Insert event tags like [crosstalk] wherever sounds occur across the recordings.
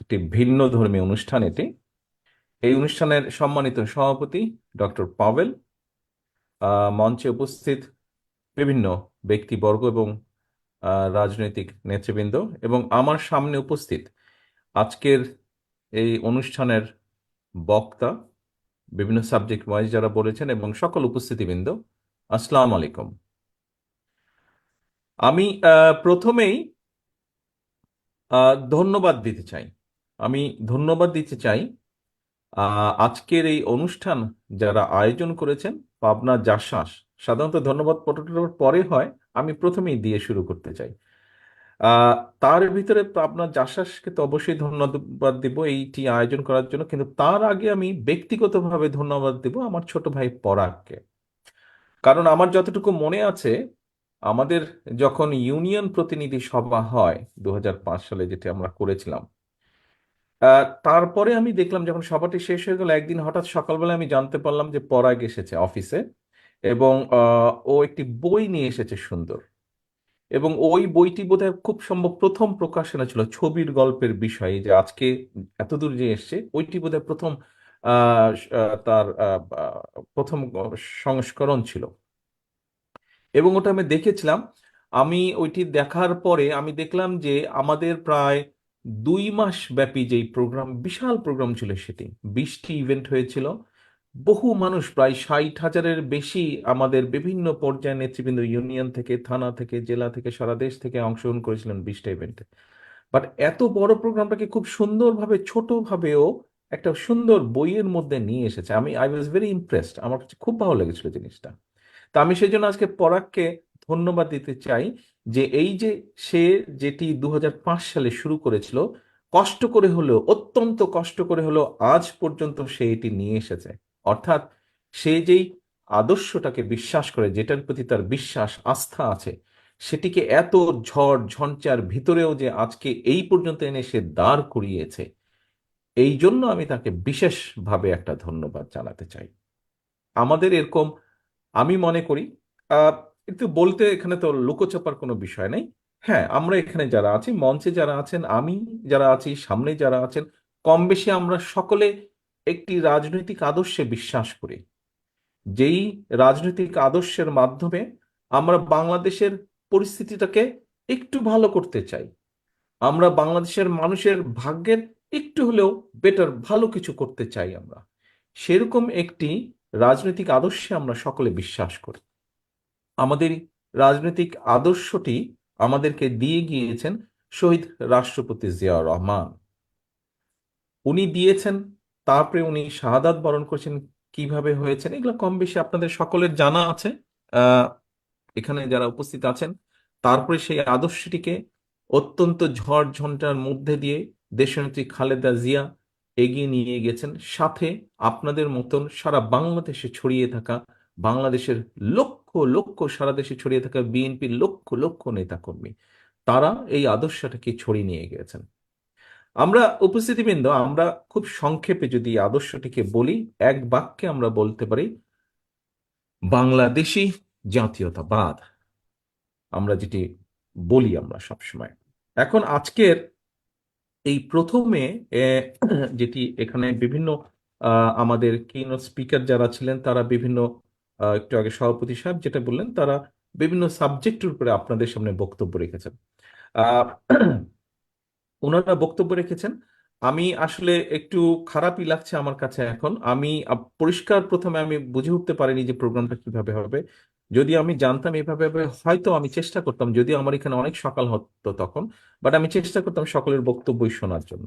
একটি ভিন্ন ধর্মী অনুষ্ঠান এটি। এই অনুষ্ঠানের সম্মানিত সভাপতি ডক্টর আহ, মঞ্চে উপস্থিত বিভিন্ন ব্যক্তিবর্গ এবং রাজনৈতিক নেতৃবৃন্দ এবং আমার সামনে উপস্থিত আজকের এই অনুষ্ঠানের বক্তা বিভিন্ন সাবজেক্ট ওয়াইজ যারা বলেছেন এবং সকল উপস্থিতিবৃন্দ আসসালামু আলাইকুম। আমি প্রথমেই ধন্যবাদ দিতে চাই। আমি ধন্যবাদ দিতে চাই আজকের এই অনুষ্ঠান যারা আয়োজন করেছেন, পাবনা জাসাস, সাধারণত ধন্যবাদ পটলের পরে হয়, আমি প্রথমেই দিয়ে শুরু করতে চাই। তার ভিতরে পাবনা জাসাসকে তো অবশ্যই ধন্যবাদ দিব এইটি আয়োজন করার জন্য, কিন্তু তার আগে আমি ব্যক্তিগতভাবে ধন্যবাদ দিব আমার ছোট ভাই পরাগকে। কারণ আমার যতটুকু মনে আছে আমাদের যখন ইউনিয়ন প্রতিনিধি সভা হয় দু হাজার পাঁচ সালে যেটি আমরা করেছিলাম তারপরে আমি দেখলাম যখন সভাটি শেষ হয়ে গেল, একদিন হঠাৎ সকালবেলা আমি জানতে পারলাম যে পরাগ এসেছে অফিসে এবং ও একটি বই নিয়ে এসেছে সুন্দর। এবং ওই বইটি বোধহয় খুব সম্ভব প্রথম প্রকাশনা ছিল ছবির গল্পের বিষয়ে, যে আজকে এতদূর যে এসছে, ওইটি বোধহয় প্রথম তার প্রথম সংস্করণ ছিল। এবং ওটা আমি দেখেছিলাম। আমি ওইটি দেখার পরে আমি দেখলাম যে আমাদের প্রায় দুই মাস ব্যাপী যেই প্রোগ্রাম, বিশাল প্রোগ্রাম ছিল সেটি, বিশটি ইভেন্ট হয়েছিল। বহু মানুষ, প্রায় ষাট হাজারের বেশি আমাদের বিভিন্ন পর্যায়ের নেতৃবৃন্দ, ইউনিয়ন থেকে, থানা থেকে, জেলা থেকে, সারা দেশ থেকে অংশগ্রহণ করেছিলেন বিশটা ইভেন্টে। বাট এত বড় প্রোগ্রামটাকে খুব সুন্দরভাবে, ছোটভাবেও একটা সুন্দর বইয়ের মধ্যে নিয়ে এসেছে। আমি, আই ওয়াজ ভেরি ইমপ্রেসড। আমার কাছে খুব ভালো লেগেছিল জিনিসটা। তা আমি সেই জন্য আজকে পরাগকে ধন্যবাদ দিতে চাই যে এই যে সে যেটি দু হাজার পাঁচ সালে শুরু করেছিল, কষ্ট করে হলেও, অত্যন্ত কষ্ট করে হলেও আজ পর্যন্ত সে এটি নিয়ে এসেছে। অর্থাৎ সে যেই আদর্শটাকে বিশ্বাস করে, যেটার প্রতি তার বিশ্বাস, আস্থা আছে, সেটিকে এত ঝড় ঝঞ্চার ভিতরেও যে আজকে এই পর্যন্ত এনে সে দাঁড় করিয়েছে, এই জন্য আমি তাকে বিশেষভাবে একটা ধন্যবাদ জানাতে চাই। আমাদের এরকম আমি মনে করি একটু বলতে এখানে তো লুকোচাপার কোনো বিষয় নেই। হ্যাঁ আমরা এখানে যারা আছি, মঞ্চে যারা আছেন, আমি যারা আছি, সামনে যারা আছেন কম বেশি আমরা সকলে একটি রাজনৈতিক আদর্শে বিশ্বাস করি। যেই রাজনৈতিক আদর্শের মাধ্যমে আমরা বাংলাদেশের পরিস্থিতিটাকে একটু ভালো করতে চাই। আমরা বাংলাদেশের মানুষের ভাগ্যের একটু হলেও বেটার ভালো কিছু করতে চাই আমরা। সেরকম একটি রাজনৈতিক আদর্শে আমরা সকলে বিশ্বাস করি। আমাদের রাজনৈতিক আদর্শটি আমাদেরকে দিয়ে গিয়েছেন শহীদ রাষ্ট্রপতি জিয়াউর রহমান। উনি দিয়েছেন, তারপরে উনি শাহাদাত বরণ করেছেন, কীভাবে হয়েছেন, এগুলো কম বেশি আপনাদের সকলের জানা আছে। এখানে যারা উপস্থিত আছেন, তারপরে সেই আদর্শটিকে অত্যন্ত ঝড় ঝঞ্ঝার মধ্যে দিয়ে দেশনেত্রী খালেদা জিয়া এগিয়ে নিয়ে গেছেন। সাথে আপনাদের মতন সারা বাংলাদেশে ছড়িয়ে থাকা, বাংলাদেশের লক্ষ লক্ষ সারা দেশে ছড়িয়ে থাকা বিএনপির লক্ষ লক্ষ নেতাকর্মী, তারা এই আদর্শটাকে ছড়িয়ে নিয়ে গিয়েছেন আমরা উপস্থিতিবৃন্দ, আমরা খুব সংক্ষেপে যদি আদর্শটিকে বলি, এক বাক্যে আমরা বলতে পারি বাংলাদেশি জাতীয়তাবাদ। আমরা যেটি বলি আমরা সবসময়। এখন আজকের এই প্রথমে যেটি এখানে বিভিন্ন আমাদের কিনোট স্পিকার যারা ছিলেন, তারা বিভিন্ন একটু আগে সভাপতি সাহেব যেটা বললেন, তারা বিভিন্ন সাবজেক্টের উপরে আপনাদের সামনে বক্তব্য রেখেছেন। ওনারা বক্তব্য রেখেছেন, আমি আসলে একটু খারাপই লাগছে আমার কাছে এখন। আমি পরিষ্কার প্রথমে আমি বুঝে উঠতে পারিনি যে প্রোগ্রামটা কীভাবে হবে। যদি আমি জানতাম এভাবে হয়তো আমি চেষ্টা করতাম যদি আমার এখানে অনেক সকাল হতো তখন বাট আমি চেষ্টা করতাম সকলের বক্তব্যই শোনার জন্য।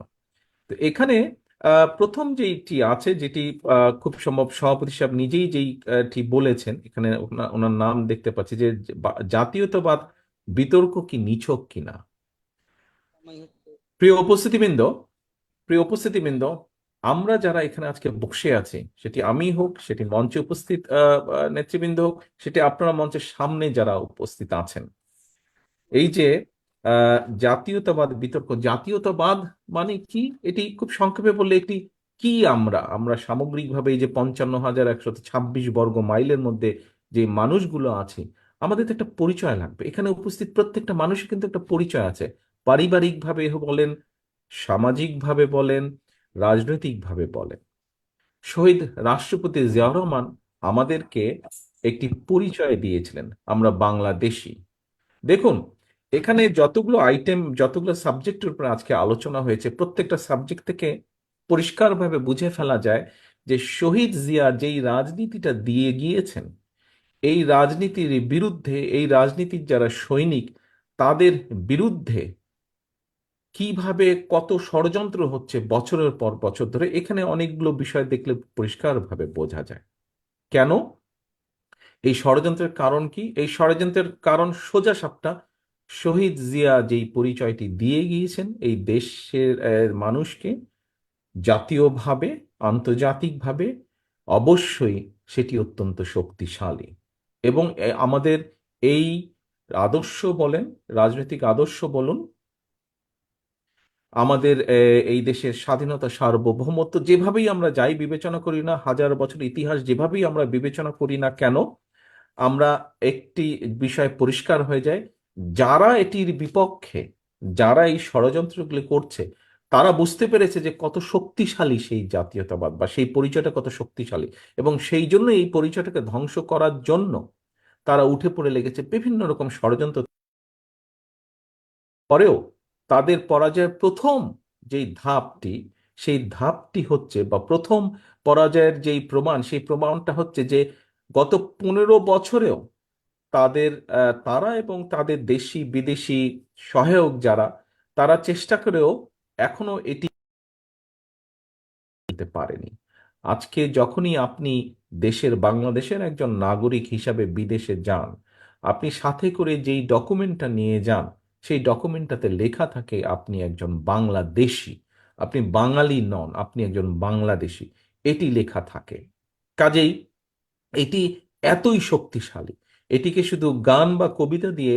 তো এখানে প্রথম যেটি আছে যেটি আহ, খুব সম্ভব সভাপতি সাহেব নিজেই যেইটি বলেছেন এখানে ওনার নাম দেখতে পাচ্ছি যে জাতীয়তাবাদ বিতর্ক কি নিছক কিনা? প্রিয় উপস্থিতিবৃন্দ প্রিয় উপস্থিতিবৃন্দ আমরা যারা এখানে আজকে বসে আছি, সেটি আমি হোক, সেটি মঞ্চে উপস্থিত নেতৃবৃন্দ হোক, সেটি আপনারা মঞ্চের সামনে যারা উপস্থিত আছেন। এই যে জাতীয়তাবাদ বিতর্ক, জাতীয়তাবাদ মানে কি? এটি খুব সংক্ষেপে বললে একটি কি আমরা? আমরা সামগ্রিকভাবে এই যে পঞ্চান্ন হাজার একশত ছাব্বিশ বর্গ মাইলের মধ্যে যে মানুষগুলো আছে, আমাদের তো একটা পরিচয় লাগবে। এখানে উপস্থিত প্রত্যেকটা মানুষের কিন্তু একটা পরিচয় আছে। পারিবারিকভাবে বলেন, সামাজিকভাবে বলেন রাজনৈতিকভাবে বলেন শহীদ রাষ্ট্রপতি জিয়াউর রহমান আমাদেরকে একটি পরিচয় দিয়েছিলেন, আমরা বাংলাদেশি। দেখুন, এখানে যতগুলো আইটেম যতগুলো সাবজেক্টের উপর আজকে আলোচনা হয়েছে, প্রত্যেকটা সাবজেক্ট থেকে পরিষ্কারভাবে বুঝে ফেলা যায় যে শহীদ জিয়া যেই রাজনীতিটা দিয়ে গিয়েছেন, এই রাজনীতির বিরুদ্ধে, এই রাজনীতির যারা সৈনিক, তাদের বিরুদ্ধে কীভাবে কত ষড়যন্ত্র হচ্ছে বছরের পর বছর ধরে, এখানে অনেকগুলো বিষয় দেখলে পরিষ্কারভাবে বোঝা যায়। কেন? এই ষড়যন্ত্রের কারণ কি? এই ষড়যন্ত্রের কারণ সোজা সাপটা শহীদ জিয়া যেই পরিচয়টি দিয়ে গিয়েছেন, এই দেশের মানুষকে জাতীয়ভাবে, আন্তর্জাতিকভাবে অবশ্যই সেটি অত্যন্ত শক্তিশালী এবং আমাদের এই আদর্শ বলেন, রাজনৈতিক আদর্শ বলুন আমাদের এই দেশের স্বাধীনতা সার্বভৌমত্ব যেভাবেই আমরা যাই বিবেচনা করি না, হাজার বছর ইতিহাস যেভাবেই আমরা বিবেচনা করি না কেন, আমরা একটি বিষয় পরিষ্কার হয়ে যায়, যারা এটির বিপক্ষে, যারা এই ষড়যন্ত্রগুলি করছে, তারা বুঝতে পেরেছে যে কত শক্তিশালী সেই জাতীয়তাবাদ বা সেই পরিচয়টা কত শক্তিশালী এবং সেই জন্য এই পরিচয়টাকে ধ্বংস করার জন্য তারা উঠে পড়ে লেগেছে বিভিন্ন রকম ষড়যন্ত্র পরেও তাদের পরাজয়ের প্রথম যেই ধাপটি, সেই ধাপটি হচ্ছে বা প্রথম পরাজয়ের যেই প্রমাণ, সেই প্রমাণটা হচ্ছে যে গত পনেরো বছরেও তাদের তারা এবং তাদের দেশি, বিদেশি সহায়ক যারা, তারা চেষ্টা করেও এখনও এটি পারেনি। আজকে যখনই আপনি দেশের, বাংলাদেশের একজন নাগরিক হিসাবে বিদেশে যান, আপনি সাথে করে যেই ডকুমেন্টটা নিয়ে যান সেই ডকুমেন্টটাতে লেখা থাকে, আপনি একজন বাংলাদেশি। আপনি বাঙালি নন, আপনি একজন বাংলাদেশি। এটি লেখা থাকে। কাজেই এটি এতই শক্তিশালী। এটিকে শুধু গান বা কবিতা দিয়ে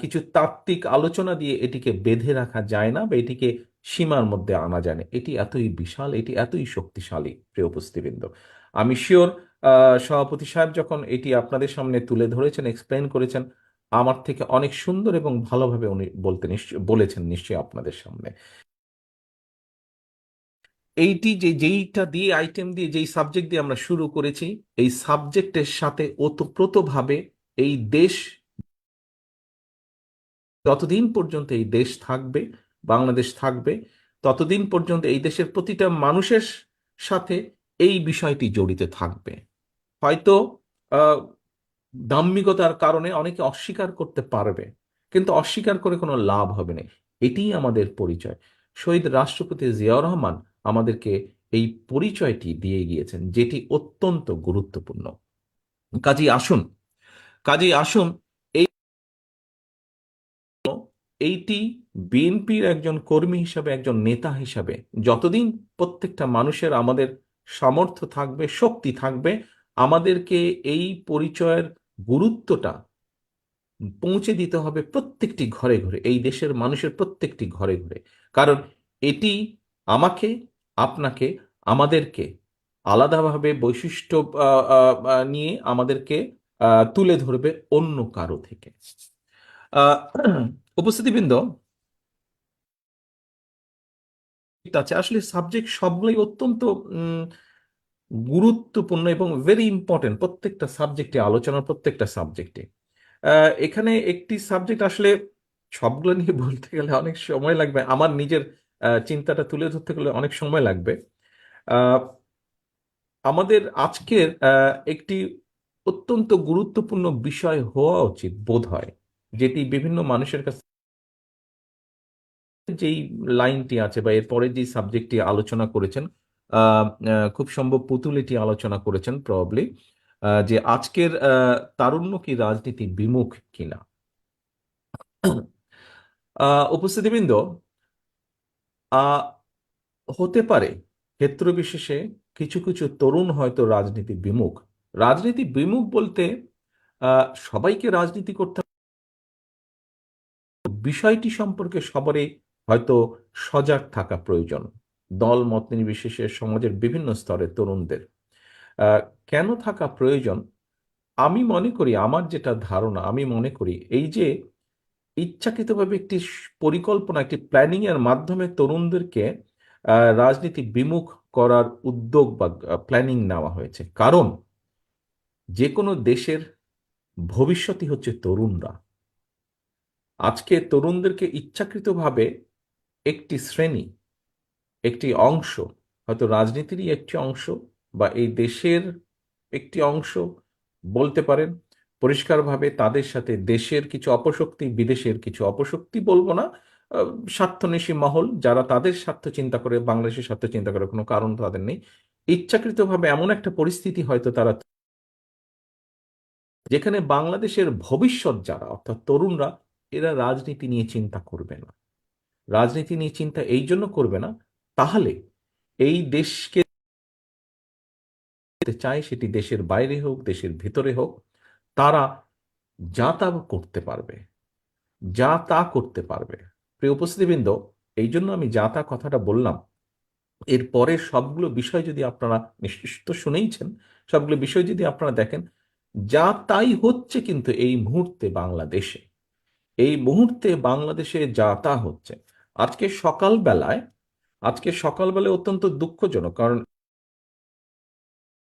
কিছু তাত্ত্বিক আলোচনা দিয়ে এটিকে বেঁধে রাখা যায় না বা এটিকে সীমার মধ্যে আনা যায় না। এটি এতই বিশাল, এটি এতই শক্তিশালী, প্রিয় উপস্থিতবৃন্দ। আমি শিওর সভাপতি সাহেব যখন এটি আপনাদের সামনে তুলে ধরেছেন এক্সপ্লেন করেছেন আমার থেকে অনেক সুন্দর এবং ভালোভাবে উনি বলতে নিশ্চয় বলেছেন নিশ্চয়ই আপনাদের সামনে। এইটি যে, যেইটা দিয়ে আইটেম দিয়ে, যেই সাবজেক্ট দিয়ে আমরা শুরু করেছি, এই সাবজেক্টের সাথে ওতপ্রোতভাবে এই দেশ যতদিন পর্যন্ত এই দেশ থাকবে, বাংলাদেশ থাকবে, ততদিন পর্যন্ত এই দেশের প্রতিটা মানুষের সাথে এই বিষয়টি জড়িত থাকবে। হয়তো আহ, দাম্ভিকতার কারণে অনেকে অস্বীকার করতে পারবে কিন্তু অস্বীকার করে কোনো লাভ হবে না। এটিই আমাদের পরিচয়। শহীদ রাষ্ট্রপতি জিয়াউর রহমান আমাদেরকে এই পরিচয়টি দিয়ে গিয়েছেন যেটি অত্যন্ত গুরুত্বপূর্ণ। কাজেই আসুন কাজেই আসুন এই এইটি বিএনপির একজন কর্মী হিসাবে একজন নেতা হিসাবে যতদিন প্রত্যেকটা মানুষের আমাদের সামর্থ্য থাকবে শক্তি থাকবে আমাদেরকে এই পরিচয়ের গুরুত্বটা পৌঁছে দিতে হবে প্রত্যেকটি ঘরে ঘরে, এই দেশের মানুষের প্রত্যেকটি ঘরে ঘরে। কারণ এটি আমাকে, আপনাকে, আমাদেরকে আলাদাভাবে বৈশিষ্ট্য নিয়ে আমাদেরকে তুলে ধরবে অন্য কারও থেকে। উপস্থিতিবৃন্দ আছে, আসলে সাবজেক্ট সবগুলোই অত্যন্ত গুরুত্বপূর্ণ এবং ভেরি ইম্পর্টেন্ট প্রত্যেকটা সাবজেক্টে আলোচনার প্রত্যেকটা সাবজেক্টে এখানে একটি সাবজেক্ট আসলে সবগুলো নিয়ে [laughs] বলতে গেলে অনেক সময় লাগবে। আমার নিজের চিন্তাটা তুলে ধরতে গেলে অনেক সময় লাগবে। আমাদের আজকের একটি অত্যন্ত গুরুত্বপূর্ণ বিষয় হওয়া উচিত, বোধ হয়, যেটি বিভিন্ন মানুষের কাছে যেই লাইনটি আছে বা এরপরে যে সাবজেক্টটি আলোচনা করেছেন খুব সম্ভব পুতুল এটি আলোচনা করেছেন প্রবাবলি যে আজকের তারুণ্য কি, রাজনীতি বিমুখ কিনা? উপস্থিতিবৃন্দ হতে পারে ক্ষেত্র বিশেষে কিছু কিছু তরুণ হয়তো রাজনীতি বিমুখ। রাজনীতি বিমুখ বলতে সবাইকে রাজনীতি করতে বিষয়টি সম্পর্কে সবারই হয়তো সজাগ থাকা প্রয়োজন। দল, মত নির্বিশেষে সমাজের বিভিন্ন স্তরের তরুণদের। কেন থাকা প্রয়োজন? আমি মনে করি, আমার যেটা ধারণা, আমি মনে করি, এই যে ইচ্ছাকৃতভাবে একটি পরিকল্পনা, একটি প্ল্যানিং এর মাধ্যমে তরুণদেরকে রাজনীতি বিমুখ করার উদ্যোগ বা প্ল্যানিং নেওয়া হয়েছে। কারণ যে কোনো দেশের ভবিষ্যৎই হচ্ছে তরুণরা। আজকে তরুণদেরকে ইচ্ছাকৃতভাবে একটি শ্রেণি একটি অংশ হয়তো রাজনীতিরই একটি অংশ বা এই দেশের একটি অংশ বলতে পারেন পরিষ্কারভাবে তাদের সাথে দেশের কিছু অপশক্তি বিদেশের কিছু অপশক্তি বলব না আহ, মহল যারা তাদের স্বার্থ চিন্তা করে বাংলাদেশের স্বার্থ চিন্তা করে কোনো কারণ তাদের নেই। ইচ্ছাকৃতভাবে এমন একটা পরিস্থিতি হয়তো তারা যেখানে বাংলাদেশের ভবিষ্যৎ যারা অর্থাৎ তরুণরা এরা রাজনীতি নিয়ে চিন্তা করবে না। রাজনীতি নিয়ে চিন্তা এই জন্য করবে না তাহলে এই দেশকে চায় সেটি দেশের বাইরে হোক, দেশের ভিতরে হোক, তারা যা তা করতে পারবে, যা তা করতে পারবে। প্রিয় উপস্থিতিবৃন্দ, এই জন্য আমি যা তা কথাটা বললাম। এর পরের সবগুলো বিষয় যদি আপনারা নিশ্চিত শুনেইছেন, সবগুলো বিষয় যদি আপনারা দেখেন, যা তাই হচ্ছে কিন্তু এই মুহূর্তে বাংলাদেশে। এই মুহূর্তে বাংলাদেশে যা তা হচ্ছে। আজকে সকালবেলায় আজকে সকালবেলায় অত্যন্ত দুঃখজনক, কারণ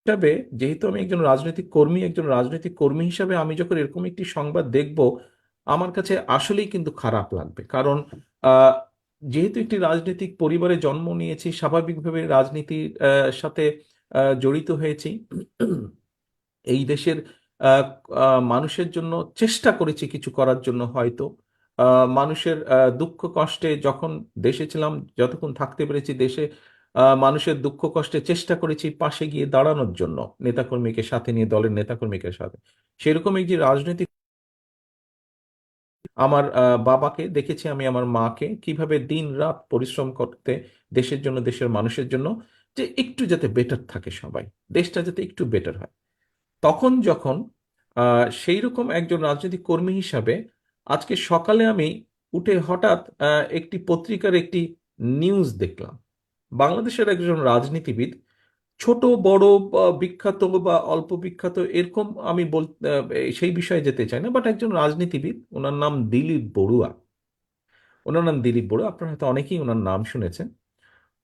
হিসাবে যেহেতু আমি একজন রাজনৈতিক কর্মী, একজন রাজনৈতিক কর্মী হিসাবে আমি যখন এরকম একটি সংবাদ দেখব, আমার কাছে আসলেই কিন্তু খারাপ লাগবে। কারণ যেহেতু একটি রাজনৈতিক পরিবারে জন্ম নিয়েছি, স্বাভাবিকভাবে রাজনীতির সাথে জড়িত হয়েছি। এই দেশের মানুষের জন্য চেষ্টা করেছি কিছু করার জন্য হয়তো। মানুষের দুঃখ কষ্টে যখন দেশে ছিলাম, যতক্ষণ থাকতে পেরেছি দেশে মানুষের দুঃখ কষ্টে চেষ্টা করেছি পাশে গিয়ে দাঁড়ানোর জন্য নেতাকর্মীকে সাথে নিয়ে, দলের নেতাকর্মীকে সাথে। সেরকম যে রাজনৈতিক আমার বাবাকে দেখেছি আমি, আমার মাকে, কীভাবে দিন রাত পরিশ্রম করতে দেশের জন্য, দেশের মানুষের জন্য, যে একটু যাতে বেটার থাকে সবাই, দেশটা যাতে একটু বেটার হয়। তখন যখন সেই রকম একজন রাজনৈতিক কর্মী হিসাবে আজকে সকালে আমি উঠে হঠাৎ একটি পত্রিকার একটি নিউজ দেখলাম। বাংলাদেশের একজন রাজনীতিবিদ, ছোট, বড় বিখ্যাত বা অল্প বিখ্যাত, এরকম আমি বল সেই বিষয়ে যেতে চাই না বাট একজন রাজনীতিবিদ, ওনার নাম দিলীপ বড়ুয়া। ওনার নাম দিলীপ বড়ুয়া, আপনারা হয়তো অনেকেই ওনার নাম শুনেছেন।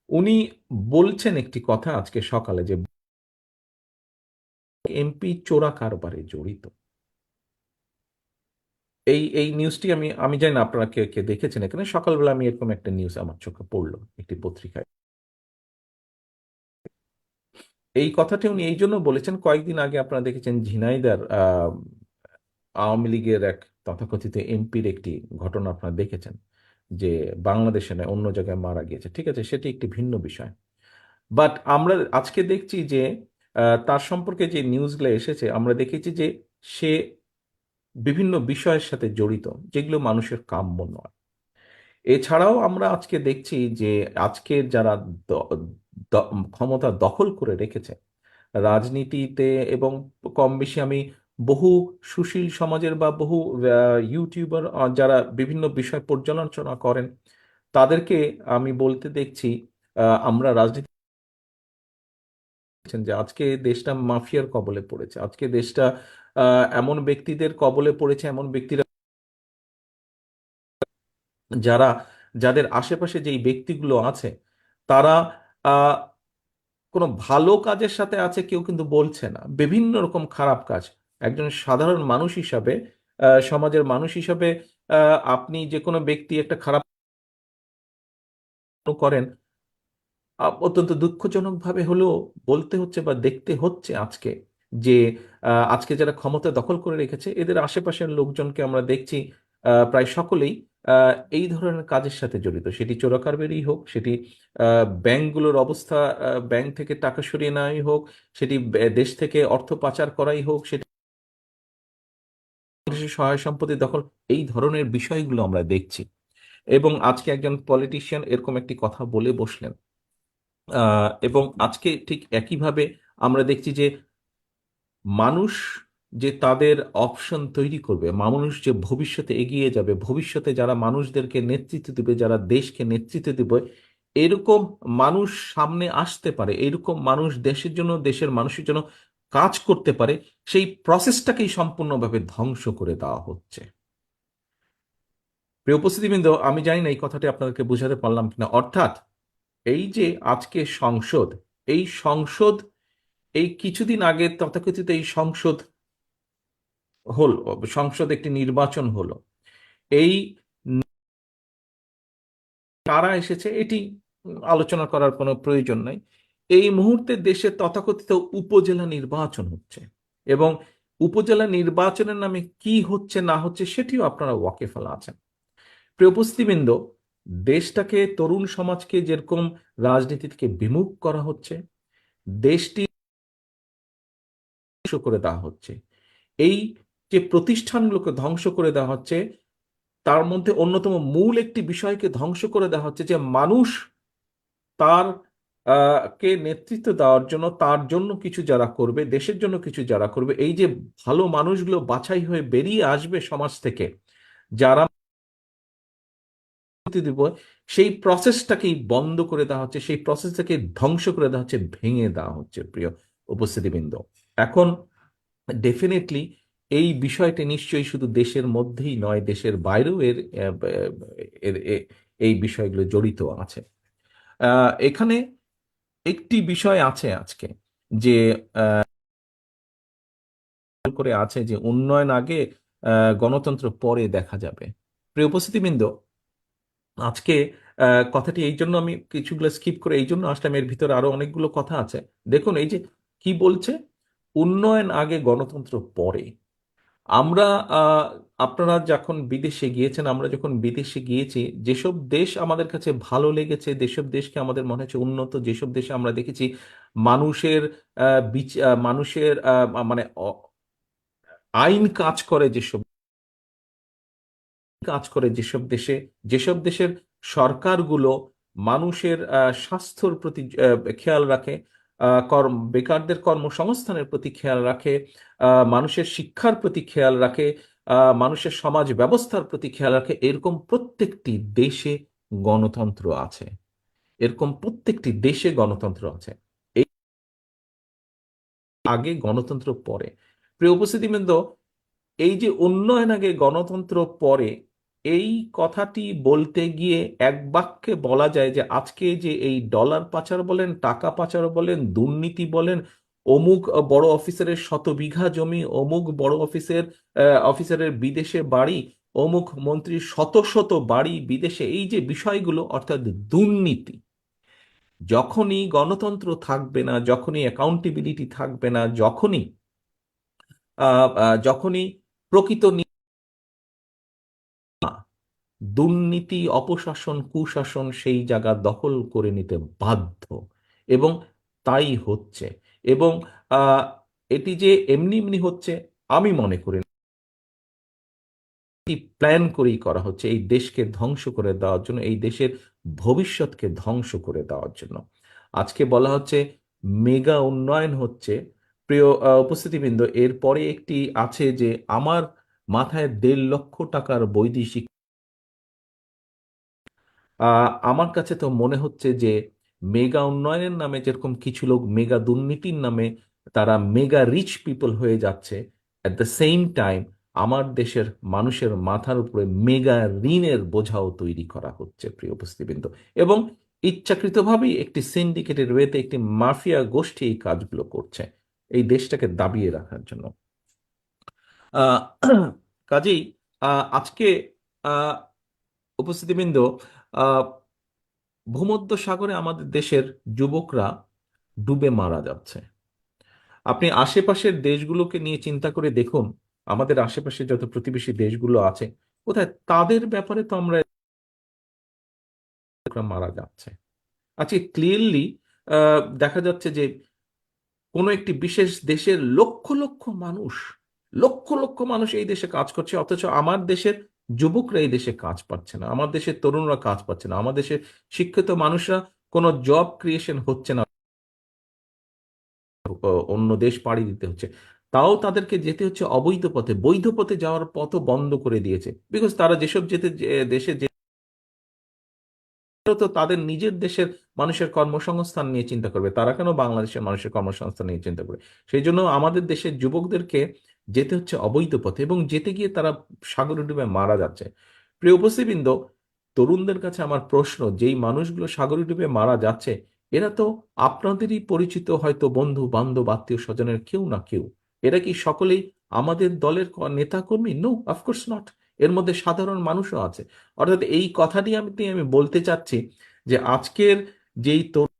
উনি বলছেন একটি কথা আজকে সকালে যে এমপি চোরা কারবারে জড়িত। এই এই নিউজটি আমি আমি জানি না আপনারা কে কে দেখেছেন এখানে। সকালবেলা আমি এরকম একটা নিউজ আমার চোখে পড়ল, একটি পত্রিকায়। এই কথাটি উনি এই জন্য বলেছেন, কয়েকদিন আগে আপনারা দেখেছেন ঝিনাইদার আওয়ামী লীগের এক তথাকথিত এমপির একটি ঘটনা আপনারা দেখেছেন, যে বাংলাদেশে নয় অন্য জায়গায় মারা গিয়েছে। ঠিক আছে, সেটি একটি ভিন্ন বিষয়। বাট আমরা আজকে দেখছি যে তার সম্পর্কে যে নিউজগুলো এসেছে, আমরা দেখেছি যে সে বিভিন্ন বিষয়ের সাথে জড়িত, যেগুলো মানুষের কাম্য নয়। এছাড়াও আমরা আজকে দেখছি যে আজকের যারা ক্ষমতা দখল করে রেখেছে, রাজনীতিতে এবং কম বেশি আমি বহু সুশীল সমাজের বা বহু ইউটিউবার যারা বিভিন্ন বিষয় পর্যালোচনা করেন, তাদেরকে আমি বলতে দেখছি আমরা রাজনীতি যে আজকে দেশটা মাফিয়ার কবলে পড়েছে, আজকে দেশটা এমন ব্যক্তিদের কবলে পড়েছে, এমন ব্যক্তিরা যারা, যাদের আশেপাশে যেই ব্যক্তিগুলো আছে, তারা কোনো ভালো কাজের সাথে আছে কেউ কিন্তু বলছে না। বিভিন্ন রকম খারাপ কাজ। একজন সাধারণ মানুষ হিসাবে সমাজের মানুষ হিসাবে আপনি যে কোনো ব্যক্তি একটা খারাপ করেন অত্যন্ত দুঃখজনকভাবে হলেও বলতে হচ্ছে বা দেখতে হচ্ছে আজকে। যে আজকে যারা ক্ষমতা দখল করে রেখেছে, এদের আশেপাশের লোকজনকে আমরা দেখছি প্রায় সকলেই এই ধরনের কাজের সাথে জড়িত। সেটি চোরাকারবারি হোক, সেটি ব্যাংকগুলোর অবস্থা ব্যাংক থেকে টাকা সরিয়ে নেওয়াই হোক, সেটি দেশ থেকে অর্থ পাচার করাই হোক, সেটি সহায় সম্পত্তি দখল, এই ধরনের বিষয়গুলো আমরা দেখছি। এবং আজকে একজন পলিটিশিয়ান এরকম একটি কথা বলে বসলেন। এবং আজকে ঠিক একইভাবে আমরা দেখছি যে মানুষ যে তাদের অপশন তৈরি করবে, মানুষ যে ভবিষ্যতে এগিয়ে যাবে, ভবিষ্যতে যারা মানুষদেরকে নেতৃত্ব দেবে, যারা দেশকে নেতৃত্ব দেবে, এরকম মানুষ সামনে আসতে পারে, এরকম মানুষ দেশের জন্য, দেশের মানুষের জন্য কাজ করতে পারে, সেই প্রসেসটাকেই সম্পূর্ণভাবে ধ্বংস করে দেওয়া হচ্ছে। প্রিয় উপস্থিতিবৃন্দ, আমি জানি না এই কথাটি আপনাদেরকে বোঝাতে পারলাম কিনা। অর্থাৎ এই যে আজকে সংসদ, এই সংসদ এই কিছুদিন আগে তথাকথিত এই সংসদ হল, সংসদ একটি নির্বাচন হলো। এই কারা এসেছে এটি আলোচনা করার কোনো প্রয়োজন নাই। এই মুহূর্তে দেশে তথাকথিত উপজেলা নির্বাচন হচ্ছে এবং উপজেলা নির্বাচনের নামে কি হচ্ছে না হচ্ছে সেটিও আপনারা ওয়াকেফালা আছেন। প্রিয় উপস্থিতিবৃন্দ, দেশটাকে তরুণ সমাজকে যেরকম রাজনীতি থেকে বিমুখ করা হচ্ছে, দেশটি করে দেওয়া হচ্ছে। এই যে প্রতিষ্ঠানগুলোকে ধ্বংস করে দেওয়া হচ্ছে, তার মধ্যে অন্যতম মূল একটি বিষয়কে ধ্বংস করে দেওয়া হচ্ছে যে মানুষ তার কে নেতৃত্ব দেওয়ার জন্য, তার জন্য কিছু যারা করবে, দেশের জন্য কিছু যারা করবে, এই যে ভালো মানুষগুলো বাছাই হয়ে বেরিয়ে আসবে সমাজ থেকে, যারা দিব, সেই প্রসেসটাকেই বন্ধ করে দেওয়া হচ্ছে, সেই প্রসেসটাকে ধ্বংস করে দেওয়া হচ্ছে, ভেঙে দেওয়া হচ্ছে, প্রিয় উপস্থিতিবৃন্দ। এখন ডেফিনেটলি এই বিষয়টি নিশ্চয়ই শুধু দেশের মধ্যেই নয়, দেশের বাইরেও এর এই বিষয়গুলো জড়িত আছে। এখানে একটি বিষয় আছে আজকে যে করে আছে যে উন্নয়ন আগে গণতন্ত্র পরে দেখা যাবে। প্রিয় উপস্থিতিবৃন্দ, আজকে কথাটি এই জন্য আমি কিছুগুলো স্কিপ করে, এই জন্য আসলাম, এর ভিতরে আরও অনেকগুলো কথা আছে। দেখুন, এই যে কি বলছে? উন্নয়ন আগে গণতন্ত্র পরে। আমরা আপনারা যখন বিদেশে গিয়েছেন, আমরা যখন বিদেশে গিয়েছি, যেসব দেশ আমাদের কাছে ভালো লেগেছে, যেসব দেশকে আমাদের মনে হচ্ছে উন্নত, যেসব দেশে আমরা দেখেছি মানুষের মানুষের মানে আইন কাজ করে যেসব, কাজ করে যেসব দেশে, যেসব দেশের সরকারগুলো মানুষের স্বাস্থ্যর প্রতি খেয়াল রাখে কর্ম, বেকারদের কর্মসংস্থানের প্রতি খেয়াল রাখে মানুষের শিক্ষার প্রতি খেয়াল রাখে মানুষের সমাজ ব্যবস্থার প্রতি খেয়াল রাখে। এরকম প্রত্যেকটি দেশে গণতন্ত্র আছে। এরকম প্রত্যেকটি দেশে গণতন্ত্র আছে। এই আগে গণতন্ত্র পরে। প্রিয় উপস্থিতিবৃন্দ, এই যে উন্নয়ন আগে গণতন্ত্র পরে এই কথাটি বলতে গিয়ে এক বাক্যে বলা যায় যে আজকে যে এই ডলার পাচার বলেন, টাকা পাচার বলেন, দুর্নীতি বলেন, অমুক বড় অফিসারের শত বিঘা জমি, অমুক বড় অফিসের অফিসারের বিদেশে বাড়ি, অমুক মন্ত্রীর শত শত বাড়ি বিদেশে, এই যে বিষয়গুলো, অর্থাৎ দুর্নীতি, যখনই গণতন্ত্র থাকবে না, যখনই অ্যাকাউন্টেবিলিটি থাকবে না, যখনই যখনই প্রকৃত দুর্নীতি, অপশাসন, কুশাসন সেই জায়গা দখল করে নিতে বাধ্য। এবং তাই হচ্ছে। এবং এটি যে এমনি এমনি হচ্ছে, আমি মনে করি প্ল্যান করেই করা হচ্ছে এই দেশকে ধ্বংস করে দেওয়ার জন্য, এই দেশের ভবিষ্যৎকে ধ্বংস করে দেওয়ার জন্য। আজকে বলা হচ্ছে, মেগা উন্নয়ন হচ্ছে। প্রিয় উপস্থিতিবৃন্দ, এরপরে একটি আছে যে, আমার মাথায় দেড় লক্ষ টাকার বৈদেশিক আমার কাছে তো মনে হচ্ছে যে মেগা উন্নয়নের নামে যেরকম কিছু লোক মেগা দুর্নীতির নামে তারা মেগা রিচ পিপল হয়ে যাচ্ছে অ্যাট দ্য সেম টাইম আমার দেশের মানুষের মাথার উপরে মেগা ঋণের বোঝাও তৈরি করা হচ্ছে, প্রিয় উপস্থিতিবৃন্দ। এবং ইচ্ছাকৃতভাবেই একটি সিন্ডিকেটের ওয়েতে একটি মাফিয়া গোষ্ঠী এই কাজগুলো করছে, এই দেশটাকে দাবিয়ে রাখার জন্য। কাজেই আজকে উপস্থিতিবৃন্দ ভূমধ্য সাগরে আমাদের দেশের যুবকরা ডুবে মারা যাচ্ছে। আপনি আশেপাশের দেশগুলোকে নিয়ে চিন্তা করে দেখুন, আমাদের আশেপাশে যত প্রতিবেশী দেশগুলো আছে, কোথায় তাদের ব্যাপারে তো আমরা মারা যাচ্ছে। আজকে ক্লিয়ারলি দেখা যাচ্ছে যে কোনো একটি বিশেষ দেশের লক্ষ লক্ষ মানুষ, লক্ষ লক্ষ মানুষ এই দেশে কাজ করছে, অথচ আমার দেশের যুবকরা এই দেশে কাজ পাচ্ছে না, আমার দেশের তরুণরা কাজ পাচ্ছে না, আমার দেশের শিক্ষিত মানুষরা কোনো জব ক্রিয়েশন হচ্ছে না। অন্য দেশ পাড়ি দিতে হচ্ছে। তাও তাদেরকে যেতে হচ্ছে অবৈধ পথে, বৈধ পথে যাওয়ার পথও বন্ধ করে দিয়েছে। বিকজ তারা যেসব যেতে দেশে যে তো তাদের নিজের দেশের মানুষের কর্মসংস্থান নিয়ে চিন্তা করবে, তারা কেন বাংলাদেশের মানুষের কর্মসংস্থান নিয়ে চিন্তা করবে? সেই জন্য আমাদের দেশের যুবকদেরকে যেতে হচ্ছে অবৈধ পথে এবং যেতে গিয়ে তারা সাগরে ডুবে মারা যাচ্ছে। প্রিয় উপস্থিতবৃন্দ, তরুণদের কাছে আমার প্রশ্ন, যেই মানুষগুলো সাগরে ডুবে মারা যাচ্ছে, এরা তো আপনাদেরই পরিচিত হয়তো বন্ধু, বান্ধব, আত্মীয় স্বজনের কেউ না কেউ। এরা কি সকলেই আমাদের দলের নেতা কর্মী নো অফকোর্স নট এর মধ্যে সাধারণ মানুষও আছে। অর্থাৎ এই কথাটি আমি আমি বলতে চাচ্ছি যে আজকের যেই তরুণ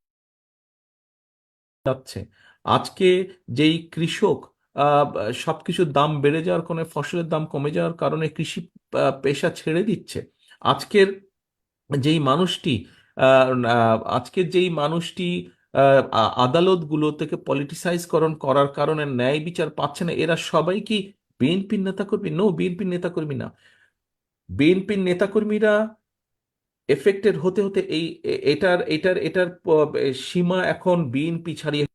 যাচ্ছে, আজকে যেই কৃষক সবকিছুর দাম বেড়ে যাওয়ার কারণে, ফসলের দাম কমে যাওয়ার কারণে কৃষি পেশা ছেড়ে দিচ্ছে। আজকের যেই মানুষটি আজকের যেই মানুষটি আদালতগুলো থেকে পলিটিসাইজকরণ করার কারণে ন্যায় বিচার পাচ্ছে না, এরা সবাই কি বিএনপির নেতাকর্মী? নো বিএনপির নেতাকর্মী না। বিএনপির নেতাকর্মীরা এফেক্টেড হতে হতে এই এটার এটার এটার সীমা এখন বিএনপি ছাড়িয়ে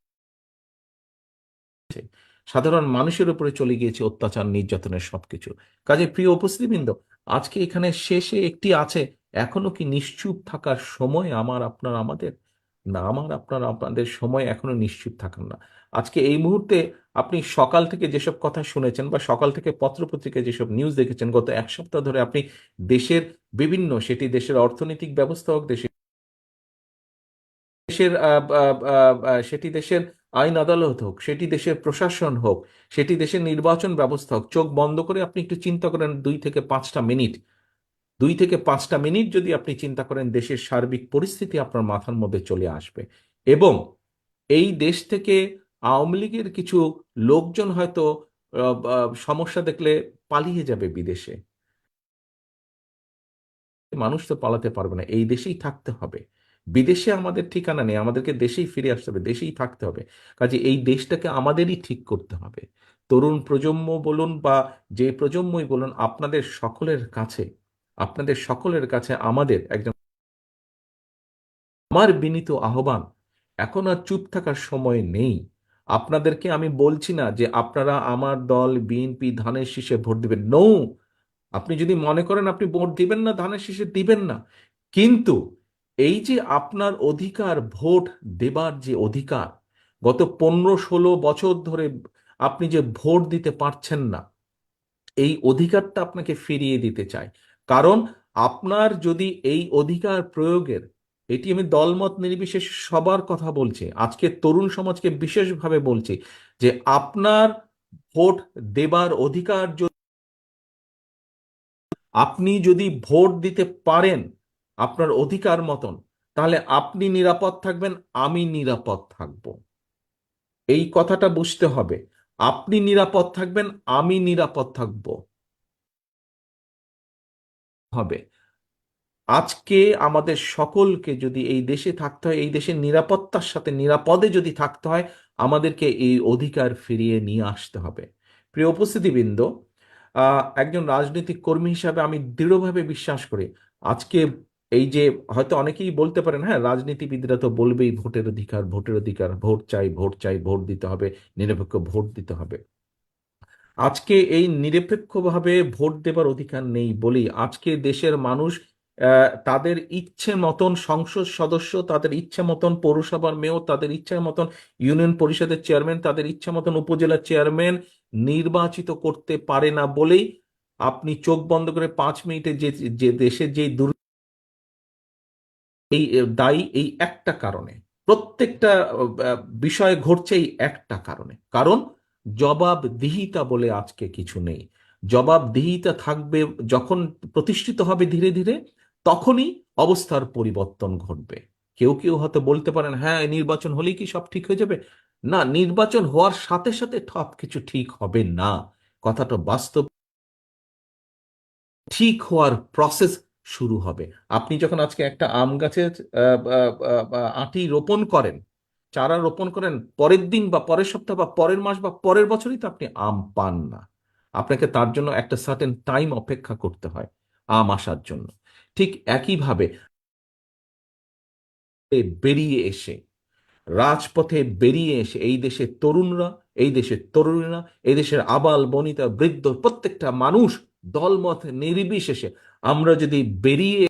সাধারণ মানুষের উপরে চলে গিয়েছে অত্যাচার, নির্যাতনের সবকিছু। কাজে প্রিয় উপস্থিতিবৃন্দ, আজকে এখানে শেষে একটি আছে, এখনও কি নিশ্চুপ থাকার সময় আমার আপনার আমাদের? না, আমার আপনার আপনাদের সময় এখনও নিশ্চুপ থাকার না। আজকে এই মুহূর্তে আপনি সকাল থেকে যেসব কথা শুনেছেন বা সকাল থেকে পত্রপত্রিকায় যেসব নিউজ দেখেছেন, গত এক সপ্তাহ ধরে আপনি দেশের বিভিন্ন, সেটি দেশের অর্থনৈতিক ব্যবস্থা হোক, দেশের দেশের সেটি দেশের আইন আদালত হোক, সেটি দেশের প্রশাসন হোক, সেটি দেশের নির্বাচন ব্যবস্থা হোক, চোখ বন্ধ করে আপনি একটু চিন্তা করেন দুই থেকে পাঁচটা মিনিট। দুই থেকে পাঁচটা মিনিট যদি আপনি চিন্তা করেন, দেশের সার্বিক পরিস্থিতি আপনার মাথার মধ্যে চলে আসবে। এবং এই দেশ থেকে আওয়ামী লীগের কিছু লোকজন হয়তো সমস্যা দেখলে পালিয়ে যাবে বিদেশে। মানুষ তো পালাতে পারবে না, এই দেশেই থাকতে হবে। বিদেশে আমাদের ঠিকানা নেই, আমাদেরকে দেশেই ফিরে আসতে হবে, দেশেই থাকতে হবে। কাজে এই দেশটাকে আমাদেরই ঠিক করতে হবে। তরুণ প্রজন্ম বলুন বা যে প্রজন্মই বলুন, আপনাদের সকলের কাছে, আপনাদের সকলের কাছে আমাদের একজন আমার বিনীত আহ্বান, এখন আর চুপ থাকার সময় নেই। আপনাদেরকে আমি বলছি না যে আপনারা আমার দল, বিএনপি, ধানের শীষে ভোট দিবেন। নো আপনি যদি মনে করেন আপনি ভোট দিবেন না, ধানের শীষে দিবেন না। কিন্তু এই যে আপনার অধিকার, ভোট দেবার যে অধিকার, গত পনেরো ষোলো বছর ধরে আপনি যে ভোট দিতে পারছেন না, এই অধিকারটা আপনাকে ফিরিয়ে দিতে চাই। কারণ আপনার যদি এই অধিকার প্রয়োগের, এটি আমি দলমত নির্বিশেষে সবার কথা বলছি, আজকে তরুণ সমাজকে বিশেষভাবে বলছি যে আপনার ভোট দেবার অধিকার আপনি যদি ভোট দিতে পারেন আপনার অধিকার মতন, তাহলে আপনি নিরাপদ থাকবেন, আমি নিরাপদ থাকব। এই কথাটা বুঝতে হবে, আপনি নিরাপদ থাকবেন, আমি নিরাপদ থাকব। হবে। আজকে আমাদের সকলকে যদি এই দেশে থাকতে হয়, এই দেশের নিরাপত্তার সাথে নিরাপদে যদি থাকতে হয়, আমাদেরকে এই অধিকার ফিরিয়ে নিয়ে আসতে হবে। প্রিয় উপস্থিতিবৃন্দ একজন রাজনৈতিক কর্মী হিসাবে আমি দৃঢ়ভাবে বিশ্বাস করি, আজকে এই যে হয়তো অনেকেই বলতে পারেন হ্যাঁ রাজনীতিবিদরা তো বলবেই ভোটের অধিকার ভোটের অধিকার, ভোট চাই ভোট চাই, ভোট দিতে হবে, নিরপেক্ষ ভোট দিতে হবে। আজকে এই নিরপেক্ষভাবে ভোট দেবার অধিকার নেই বলেই আজকে দেশের মানুষ তাদের ইচ্ছে মতন সংসদ সদস্য, তাদের ইচ্ছে মতন পৌরসভার মেয়র, তাদের ইচ্ছে মতন ইউনিয়ন পরিষদের চেয়ারম্যান, তাদের ইচ্ছে মতন উপজেলার চেয়ারম্যান নির্বাচিত করতে পারে না বলেই আপনি চোখ বন্ধ করে পাঁচ মিনিটে যে যে দেশের যে দুর এই দায়ী এই একটা কারণে। প্রত্যেকটা বিষয় ঘটছে এই একটা কারণে। কারণ জবাবদিহিতা বলে আজকে কিছু নেই। জবাবদিহিতা থাকবে যখন প্রতিষ্ঠিত হবে ধীরে ধীরে, তখনই অবস্থার পরিবর্তন ঘটবে। কেউ কেউ হয়তো বলতে পারেন হ্যাঁ নির্বাচন হলেই কি সব ঠিক হয়ে যাবে? না, নির্বাচন হওয়ার সাথে সাথে সব কিছু ঠিক হবে না। কথাটা বাস্তব। ঠিক হওয়ার প্রসেস শুরু হবে। আপনি যখন আজকে একটা আম গাছের আঁটি রোপণ করেন, চারা রোপণ করেন, পরের দিন বা পরের সপ্তাহ বা পরের মাস বা পরের বছরই তো আপনি আম পান না। আপনাকে তার জন্য একটা সার্টেন টাইম অপেক্ষা করতে হয় আম আসার জন্য। ঠিক একইভাবে বেরিয়ে এসে, রাজপথে বেরিয়ে এসে, এই দেশের তরুণরা এই দেশের তরুণীরা, এই দেশের আবাল বনিতা বৃদ্ধ প্রত্যেকটা মানুষ দলমত নির্বিশেষে আমরা যদি বেরিয়ে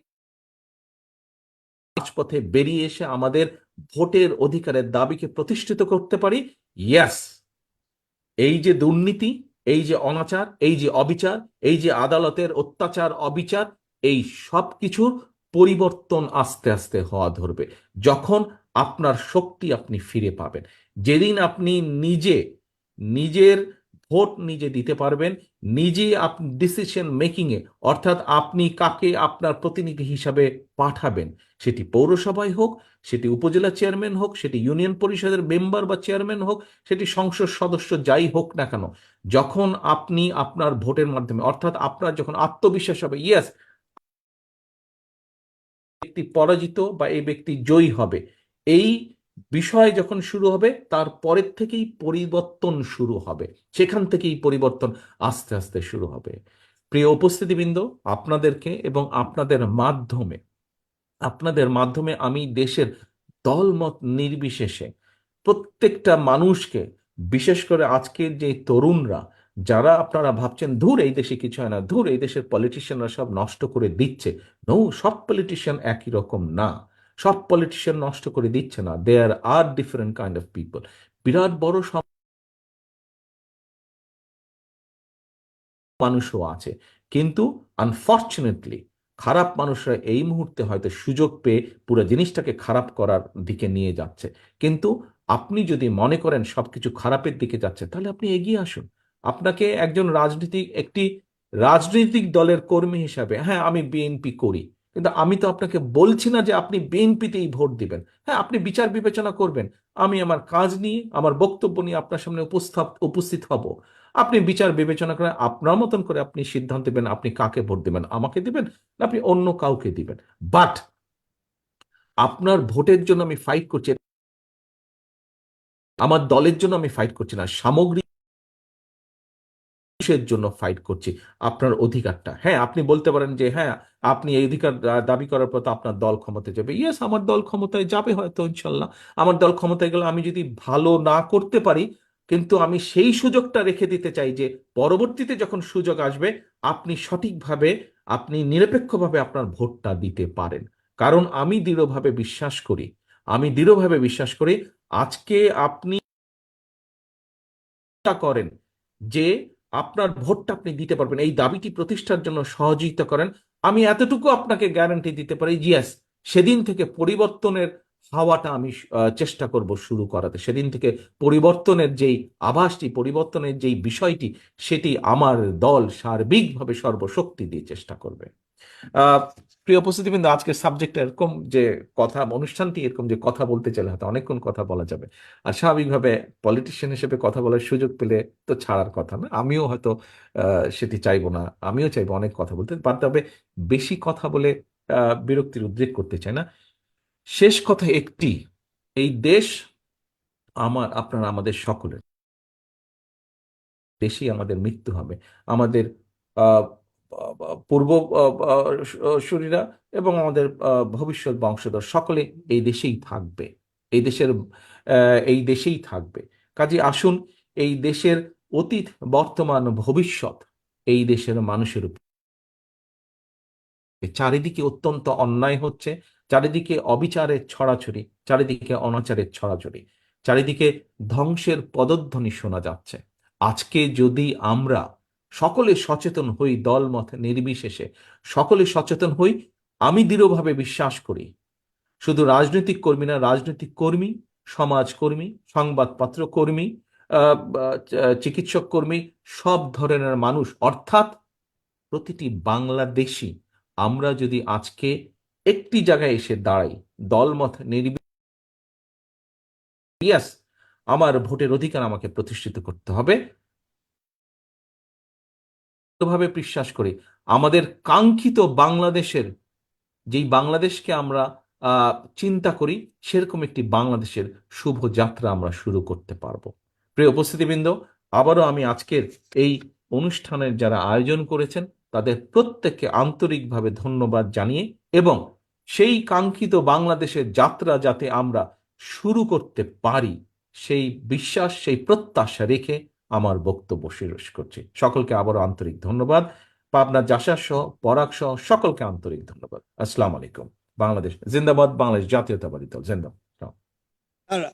রাজপথে বেরিয়ে এসে আমাদের ভোটের অধিকারের দাবিকে প্রতিষ্ঠিত করতে পারি ইয়াস এই যে দুর্নীতি, এই যে অনাচার, এই যে অবিচার, এই যে আদালতের অত্যাচার, অবিচার, এই সব কিছুর পরিবর্তন আস্তে আস্তে হওয়া ধরবে। যখন আপনার শক্তি আপনি ফিরে পাবেন। যেদিন আপনি নিজে, নিজের ভোট নিজে দিতে পারবেন নিজে আপনি ডিসিশন মেকিংয়ে অর্থাৎ আপনি কাকে আপনার প্রতিনিধি হিসাবে পাঠাবেন, সেটি পৌরসভায় হোক, সেটি উপজেলা চেয়ারম্যান হোক, সেটি ইউনিয়ন পরিষদের মেম্বার বা চেয়ারম্যান হোক, সেটি সংসদ সদস্য যাই হোক না কেন, যখন আপনি আপনার ভোটের মাধ্যমে, অর্থাৎ আপনার যখন আত্মবিশ্বাস হবে ইয়েস ব্যক্তি পরাজিত বা এই ব্যক্তি জয়ী হবে এই বিষয় যখন শুরু হবে, তার পরের থেকেই পরিবর্তন শুরু হবে। সেখান থেকেই পরিবর্তন আস্তে আস্তে শুরু হবে। প্রিয় উপস্থিতিবৃন্দ, আপনাদেরকে এবং আপনাদের মাধ্যমে আপনাদের মাধ্যমে আমি দেশের দলমত নির্বিশেষে প্রত্যেকটা মানুষকে, বিশেষ করে আজকের যে তরুণরা, যারা আপনারা ভাবছেন, ধুর, এই দেশে কিছু হয় না, ধুর, এই দেশের পলিটিশিয়ানরা সব নষ্ট করে দিচ্ছে। নৌ সব পলিটিশিয়ান একই রকম না। সব পলিটিশিয়ান নষ্ট করে দিচ্ছে না। There are different kind of people বিরাট বড় মানুষও আছে। কিন্তু আনফর্চুনেটলি খারাপ মানুষরা এই মুহূর্তে হয়তো সুযোগ পেয়ে পুরো জিনিসটাকে খারাপ করার দিকে নিয়ে যাচ্ছে। কিন্তু আপনি যদি মনে করেন সবকিছু খারাপের দিকে যাচ্ছে, তাহলে আপনি এগিয়ে আসুন। আপনাকে একজন রাজনীতিক একটি রাজনৈতিক দলের কর্মী হিসাবে হ্যাঁ আমি বিএনপি করি। কিন্তু আমি তো আপনাকে বলছি না যে আপনি বিএনপিতেই ভোট দিবেন। হ্যাঁ আপনি বিচার বিবেচনা করবেন। আমি আমার কাজ নিয়ে, আমার বক্তব্য নিয়ে আপনার সামনে উপস্থাপ, উপস্থিত হব। আপনি বিচার বিবেচনা করে আপনার মতন করে আপনি সিদ্ধান্ত দেবেন আপনি কাকে ভোট দিবেন, আমাকে দিবেন না আপনি অন্য কাউকে দিবেন। বাট আপনার ভোটের জন্য আমি ফাইট করছি, আমার দলের জন্য আমি ফাইট করছি না, সামগ্রিক মানুষের জন্য ফাইট করছি, আপনার অধিকারটা। হ্যাঁ আপনি বলতে পারেন যে হ্যাঁ আপনি এই অধিকার দাবি করার পর তো আপনার দল ক্ষমতায় যাবে। ইয়েস আমার দল ক্ষমতায় যাবে হয়তো, ইনশাল্লাহ। আমার দল ক্ষমতায় গেলে আমি যদি ভালো না করতে পারি, কিন্তু আমি সেই সুযোগটা রেখে দিতে চাই যে, পরবর্তীতে যখন সুযোগ আসবে, আপনি সঠিকভাবে, আপনি নিরপেক্ষভাবে আপনার ভোটটা দিতে পারেন। কারণ আমি দৃঢ়ভাবে বিশ্বাস করি। আমি দৃঢ়ভাবে বিশ্বাস করি, আজকে আপনি করেন যে আপনার ভোটটা আপনি দিতে পারবেন। এই দাবিটি প্রতিষ্ঠার জন্য সহযোগিতা করেন। আমি এতটুকু আপনাকে গ্যারান্টি দিতে পারি জিয়াস সেদিন থেকে পরিবর্তনের হাওয়াটা আমি চেষ্টা করব শুরু করাতে। সেদিন থেকে পরিবর্তনের যেই আভাসটি, পরিবর্তনের যেই বিষয়টি, সেটি আমার দল সার্বিকভাবে সর্বশক্তি দিয়ে চেষ্টা করবে। প্রিয় উপস্থিতিবৃন্দ, আজকের সাবজেক্ট এরকম যে কথা, অনুষ্ঠানটি এরকম যে কথা বলতে চাইলে হয়তো অনেকক্ষণ কথা বলা যাবে। আর স্বাভাবিকভাবে পলিটিশিয়ান হিসেবে কথা বলার সুযোগ পেলে তো ছাড়ার কথা না। আমিও হয়তো সেটি চাইব না। আমিও চাইব অনেক কথা বলতে। পার তবে বেশি কথা বলে বিরক্তির উদ্রেক করতে চাই না। শেষ কথা একটি, এই দেশ আমার, আপনার আমাদের সকলের। দেশেই আমাদের মৃত্যু হবে। আমাদের পূর্ব শরীরা এবং আমাদের ভবিষ্যৎ বংশধর সকলে এই দেশেই থাকবে। এই দেশের এই দেশেই থাকবে। কাজে আসুন এই দেশের অতীত, বর্তমান, ভবিষ্যৎ এই দেশের মানুষের উপর চারিদিকে অত্যন্ত অন্যায় হচ্ছে, চারিদিকে অবিচারের ছড়াছড়ি, চারিদিকে অনাচারের ছড়াছড়ি, চারিদিকে ধ্বংসের পদধ্বনি শোনা যাচ্ছে। আজকে যদি আমরা সকলে সচেতন হই, দলমত নির্বিশেষে। সকলে সচেতন হই, আমি দৃঢ়ভাবে বিশ্বাস করি। শুধু রাজনৈতিক কর্মী না, রাজনৈতিক কর্মী সমাজকর্মী সংবাদপত্র কর্মী চিকিৎসক কর্মী, সব ধরনের মানুষ, অর্থাৎ প্রতিটি বাংলাদেশি, আমরা যদি আজকে একটি জায়গায় এসে দাঁড়াই, দলমত নির্বিয়াস আমার ভোটের অধিকার আমাকে প্রতিষ্ঠিত করতে হবে। ভাবে বিশ্বাস করি। আমাদের কাঙ্ক্ষিত বাংলাদেশের, যেই বাংলাদেশকে আমরা চিন্তা করি, সেরকম একটি বাংলাদেশের শুভ যাত্রা আমরা শুরু করতে পারব। প্রিয় উপস্থিতিবৃন্দ, আবারও আমি আজকের এই অনুষ্ঠানের যারা আয়োজন করেছেন, তাদের প্রত্যেককে আন্তরিকভাবে ধন্যবাদ জানিয়ে এবং সেই কাঙ্ক্ষিত বাংলাদেশের যাত্রা যাতে আমরা শুরু করতে পারি, সেই বিশ্বাস, সেই প্রত্যাশা রেখে আমার বক্তব্য শেষ করছি। সকলকে আবারও আন্তরিক ধন্যবাদ। পাবনা জাসার সহ, পরাগ সহ সকলকে আন্তরিক ধন্যবাদ। আসসালাম আলাইকুম। বাংলাদেশ জিন্দাবাদ, বাংলাদেশ জাতীয়তাবাদী দল। জিন্দাবাদ.